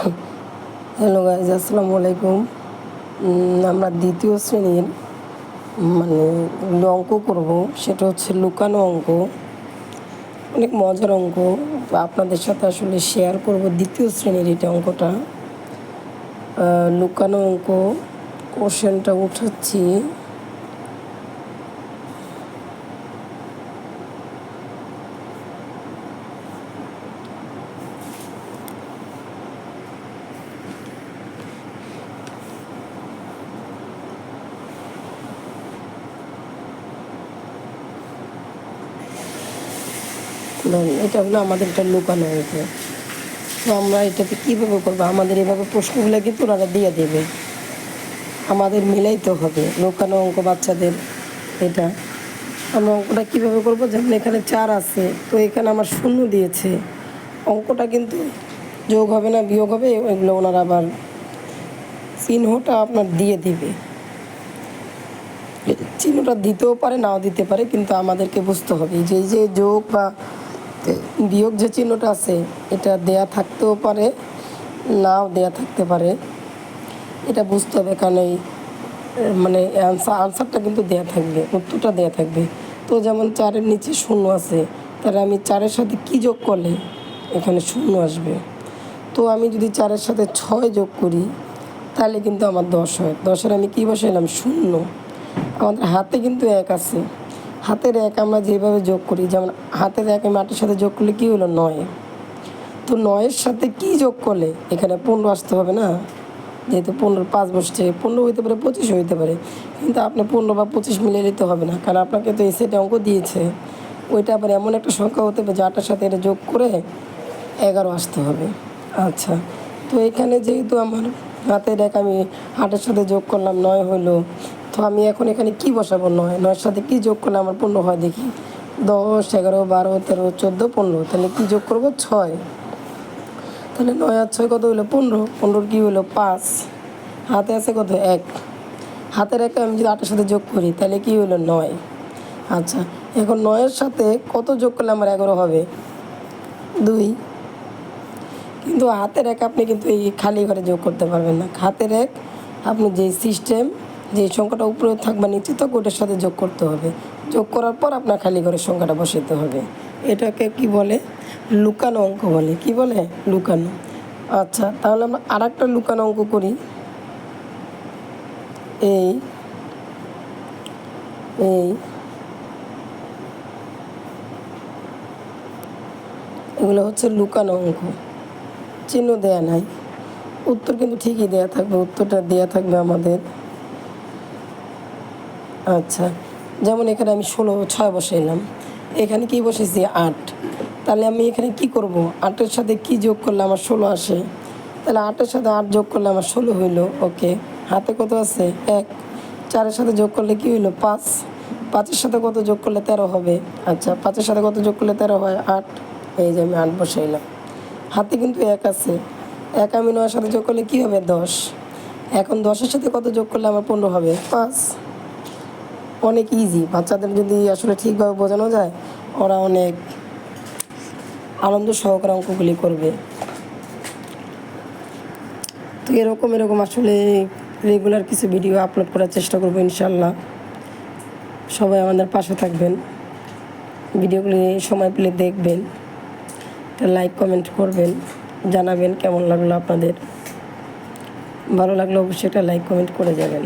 Hello guys আসসালামু আলাইকুম। আমরা দ্বিতীয় শ্রেণির মানে অঙ্ক করব, সেটা হচ্ছে লুকানো অঙ্ক। অনেক মজার অঙ্ক। আপনাদের সাথে আসলে শেয়ার করব দ্বিতীয় শ্রেণির এটা অঙ্কটা। লুকানো অঙ্ক। কোশ্চেনটা উঠাচ্ছি। এটা হলো আমাদের একটা লুকানো অঙ্ক তো আমরা এটাতে কীভাবে করব? আমাদের এভাবে প্রশ্নগুলো কিন্তু ওনারা দিয়ে দেবে। আমাদের মিলাইতে হবে, লুকানো অঙ্ক বাচ্চাদের, এটা। আমরা অঙ্কটা কীভাবে করব? যেমন এখানে চার আছে, তো এখানে আমার শূন্য দিয়েছে। অঙ্কটা কিন্তু যোগ হবে না, বিয়োগ হবে, এগুলো ওনারা আবার চিহ্নটা আপনার দিয়ে দেবে। চিহ্নটা দিতেও পারে, নাও দিতে পারে, কিন্তু আমাদেরকে বুঝতে হবে। যে যে যোগ বা বিয়োগ যে চিহ্নটা আছে, এটা দেয়া থাকতেও পারে, নাও দেয়া থাকতে পারে। এটা বুঝতে হবে কারণ এই মানে আনসার আনসারটা কিন্তু দেয়া থাকবে, উত্তরটা দেয়া থাকবে। তো যেমন চারের নিচে শূন্য আছে, তাহলে আমি চারের সাথে কি যোগ করলে এখানে শূন্য আসবে? তো আমি যদি চারের সাথে ছয় যোগ করি, তাহলে কিন্তু আমার দশ হয়। দশের আমি কী বসাইলাম? শূন্য। আমাদের হাতে কিন্তু এক আছে। হাতের এক আমরা যেভাবে যোগ করি, যেমন হাতের এক আমি আটের সাথে যোগ করলে কী হলো? নয়। তো নয়ের সাথে কি যোগ করলে? এখানে পনেরো আসতে হবে না? যেহেতু পনেরো পাঁচ বসছে, পনেরো হইতে পারে, পঁচিশ হইতে পারে। কিন্তু আপনি পনেরো বা পঁচিশ মিলিয়ে নিতে হবে না, কারণ আপনাকে তো এসেটে অঙ্ক দিয়েছে। ওইটা আবার এমন একটা সংখ্যা হতে হবে যাটার সাথে এটা যোগ করে এগারো আসতে হবে। আচ্ছা তো এখানে যেহেতু আমার হাতের এক আমি হাটের সাথে যোগ করলাম, নয় হলো তো আমি এখন এখানে কি বসাবো? নয়, নয়ের সাথে কি যোগ করলে আমার পনেরো হয় দেখি। দশ, এগারো, বারো, তেরো, চোদ্দ, পনেরো। তাহলে কি যোগ করব? ছয়। তাহলে নয় আর ছয় কত হলো পনেরো। পনেরোর কী হলো পাঁচ। হাতে আছে কত? এক। হাতের এক আমি যদি আটের সাথে যোগ করি, তাহলে কি হলো নয়। আচ্ছা এখন নয়ের সাথে কত যোগ করলে আমার এগারো হবে? দুই। কিন্তু হাতের এক আপনি কিন্তু এই খালি ঘরে যোগ করতে পারবেন না। হাতের এক আপনি যে সিস্টেম যে সংখ্যাটা উপরে থাকবে নিচে তো ওটার সাথে যোগ করতে হবে। যোগ করার পর আপনার খালি ঘরের সংখ্যাটা বসাতে হবে। এটাকে কি বলে? লুকানো অঙ্ক বলে। কি বলে? লুকানো। আচ্ছা তাহলে আমরা আর একটা লুকানো অঙ্ক করি। এই এই, এগুলো হচ্ছে লুকানো অঙ্ক। চিহ্ন দেয়া নাই। উত্তর কিন্তু ঠিকই দেয়া থাকবে, উত্তরটা দেয়া থাকবে আমাদের। আচ্ছা যেমন এখানে আমি ষোলো, ছয় বসাইলাম এখানে কি বসেছি? আট। তাহলে আমি এখানে কি করব? আটের সাথে কি যোগ করলে আমার ষোলো আসে? তাহলে আটের সাথে আট যোগ করলে আমার ষোলো হইল, ওকে। হাতে কত আছে? এক। চারের সাথে যোগ করলে কি হইল? পাঁচ। পাঁচের সাথে কত যোগ করলে তেরো হবে? আচ্ছা পাঁচের সাথে কত যোগ করলে তেরো হয়? আট। এই যে আমি আট বসাইলাম হাতে কিন্তু এক আছে। এক আমি নয়ের সাথে যোগ করলে কী হবে? দশ। এখন দশের সাথে কত যোগ করলে আমার পনেরো হবে? পাঁচ। অনেক ইজি বাচ্চাদের যদি আসলে ঠিকভাবে বোঝানো যায়, ওরা অনেক আনন্দ সহকারে অঙ্কগুলি করবে। তো এরকম এরকম আসলে রেগুলার কিছু ভিডিও আপলোড করার চেষ্টা করব ইনশাল্লাহ। সবাই আমাদের পাশে থাকবেন। ভিডিওগুলি সময় পেলে দেখবেন। লাইক কমেন্ট করবেন। জানাবেন কেমন লাগল আপনাদের। ভালো লাগলে অবশ্যই একটা লাইক কমেন্ট করে যাবেন।